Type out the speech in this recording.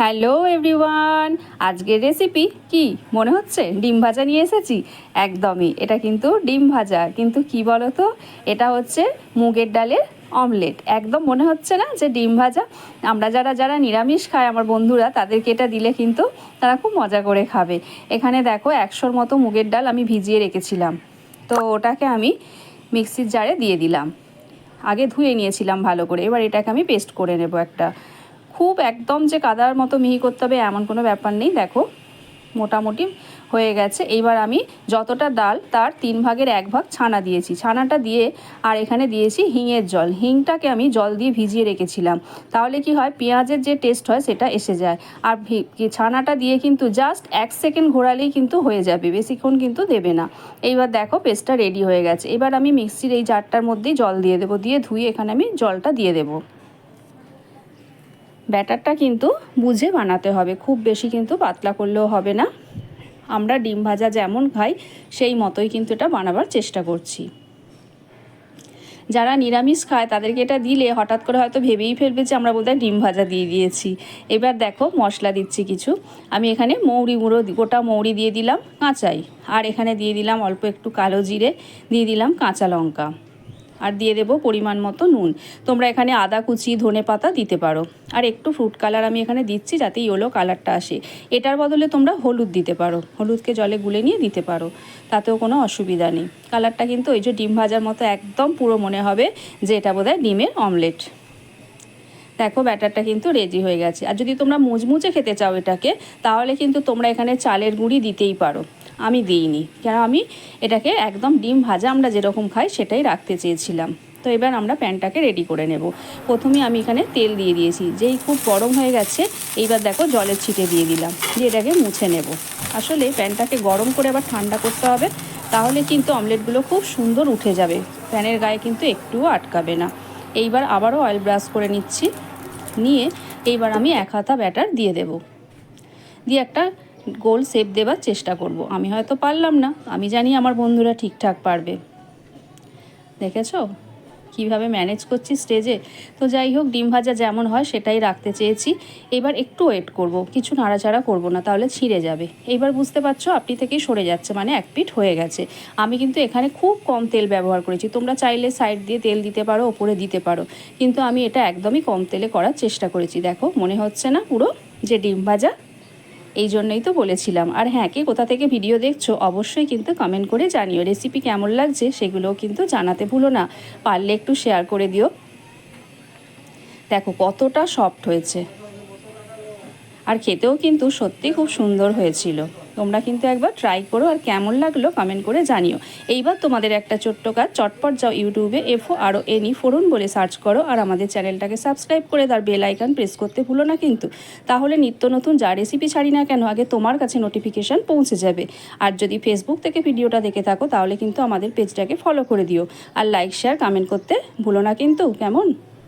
Hello everyone, আজকের recipe কি? মনে হচ্ছে? ডিম ভাজা নিয়ে এসেছি? একদমই, এটা কিন্তু ডিম ভাজা। কিন্তু কি বলো তো এটা হচ্ছে মুগের ডালের অমলেট একদম মনে হচ্ছে না যে ডিম ভাজা? আমরা যারা যারা নিরামিষ খায়, আমার বন্ধুরা, তাদেরকে এটা দিলে কিন্তু তারা খুব মজা করে খাবে। এখানে দেখো, একশোর মতো মুগের ডাল আমি ভিজিয়ে রেখেছিলাম। তো ওটাকে আমি মিক্সির জারে দিয়ে দিলাম। আগে ধুয়ে নিয়েছিলাম ভালো করে। এবার এটাকে আমি পেস্ট করে নেব একটা। খুব একদম যে কাদার মতো মিহি করতে হবে এমন কোনো ব্যাপার নেই। দেখো, মোটামুটি হয়ে গেছে। এইবার আমি যতটা ডাল তার তিন ভাগের এক ভাগ ছানা দিয়েছি। ছানাটা দিয়ে আর এখানে দিয়েছি হিঙের জল। হিংটাকে আমি জল দিয়ে ভিজিয়ে রেখেছিলাম। তাহলে কি হয়, পেঁয়াজের যে টেস্ট হয় সেটা এসে যায়। আর ছানাটা দিয়ে কিন্তু জাস্ট এক সেকেন্ড ঘোরালেই কিন্তু হয়ে যাবে, বেশিক্ষণ কিন্তু দেবে না। এইবার দেখো, পেস্টটা রেডি হয়ে গেছে। এবার আমি মিক্সির এই জারটার মধ্যেই জল দিয়ে দেবো। দিয়ে ধুয়ে এখানে আমি জলটা দিয়ে দেবো। ব্যাটারটা কিন্তু বুঝে বানাতে হবে। খুব বেশি কিন্তু পাতলা করলেও হবে না। আমরা ডিম ভাজা যেমন খাই, সেই মতোই কিন্তু এটা বানাবার চেষ্টা করছি। যারা নিরামিষ খায়, তাদেরকে এটা দিলে হঠাৎ করে হয়তো ভেবেই ফেলবে যে আমরা বোধহয় ডিম ভাজা দিয়ে দিয়েছি। এবার দেখো মশলা দিচ্ছি কিছু। আমি এখানে মৌরি গুঁড়ো, গোটা মৌরি দিয়ে দিলাম কাঁচাই। আর এখানে দিয়ে দিলাম অল্প একটু কালো জিরে, দিয়ে দিলাম কাঁচা লঙ্কা। আর দিয়ে দেবো পরিমাণ মতো নুন। তোমরা এখানে আদা, কুচি, ধনে পাতা দিতে পারো। আর একটু ফ্রুট কালার আমি এখানে দিচ্ছি যাতে ইয়েলো কালারটা আসে। এটার বদলে তোমরা হলুদ দিতে পারো। হলুদকে জলে গুলে নিয়ে দিতে পারো। তাতেও কোনো অসুবিধা নেই। কালারটা কিন্তু ওই যে ডিম ভাজার মতো একদম পুরো মনে হবে যে এটা বোধহয় ডিমের অমলেট দেখো ব্যাটারটা কিন্তু রেডি হয়ে গেছে। আর যদি তোমরা মুচমুচে খেতে চাও এটাকে, তাহলে কিন্তু তোমরা এখানে চালের গুঁড়ি দিতেই পারো। আমি দিইনি। কেন? আমি এটাকে একদম ডিম ভাজা আমরা যেরকম খাই সেটাই রাখতে চেয়েছিলাম। তো এবার আমরা প্যানটাকে রেডি করে নেব। প্রথমে আমি এখানে তেল দিয়ে দিয়েছি। যেই খুব গরম হয়ে গেছে, এইবার দেখো জলের ছিটে দিয়ে দিলাম। দিয়ে এটাকে মুছে নেব। আসলে প্যানটাকে গরম করে আবার ঠান্ডা করতে হবে, তাহলে কিন্তু অমলেটগুলো খুব সুন্দর উঠে যাবে। প্যানের গায়ে কিন্তু একটুও আটকাবে না। এইবার আবারও অয়েল ব্রাশ করে নিচ্ছি। নিয়ে এইবার আমি এক হাতা ব্যাটার দিয়ে দেব। দিয়ে একটা গোল শেপ দেওয়ার চেষ্টা করব। আমি হয়তো পারলাম না। আমি জানি আমার বন্ধুরা ঠিকঠাক পারবে। দেখেছ? কীভাবে ম্যানেজ করছি স্টেজে তো যাই হোক, ডিম ভাজা যেমন হয় সেটাই রাখতে চেয়েছি। এবার একটু ওয়েট করব। কিছু নাড়াচাড়া করব না, তাহলে ছিঁড়ে যাবে। এইবার বুঝতে পারছ, আপনি থেকেই সরে যাচ্ছে মানে এক পিঠ হয়ে গেছে। আমি কিন্তু এখানে খুব কম তেল ব্যবহার করেছি। তোমরা চাইলে সাইড দিয়ে তেল দিতে পারো, ওপরে দিতে পারো। কিন্তু আমি এটা একদমই কম তেলে করার চেষ্টা করেছি। দেখো, মনে হচ্ছে না পুরো যে ডিম ভাজা এই জন্যই তো বলেছিলাম। আর হ্যাঁ কে কোথা থেকে ভিডিও দেখছ অবশ্যই কিন্তু কমেন্ট করে জানিও। রেসিপি কেমন লাগছে সেগুলোও কিন্তু জানাতে ভুলো না। পারলে একটু শেয়ার করে দিও। দেখো, কতটা সফট হয়েছে। আর খেতেও কিন্তু সত্যি খুব সুন্দর হয়েছিল। তোমরা কিন্তু একবার ট্রাই করো আর কেমন লাগল কমেন্ট করে জানিও। এইবার তোমাদের একটা ছোট্ট কাজ, চটপট যাও ইউটিউবে এফও আরও এনি ফোরন বলে সার্চ করো আর আমাদের চ্যানেলটাকে সাবস্ক্রাইব করে তার বেল আইকন প্রেস করতে ভুলো না কিন্তু। তাহলে নিত্য নতুন যা রেসিপি ছাড়ি না কেন, আগে তোমার কাছে নোটিফিকেশান পৌঁছে যাবে। আর যদি ফেসবুক থেকে ভিডিওটা দেখে থাকো, তাহলে কিন্তু আমাদের পেজটাকে ফলো করে দিও। আর লাইক শেয়ার কমেন্ট করতে ভুলো না কিন্তু, কেমন?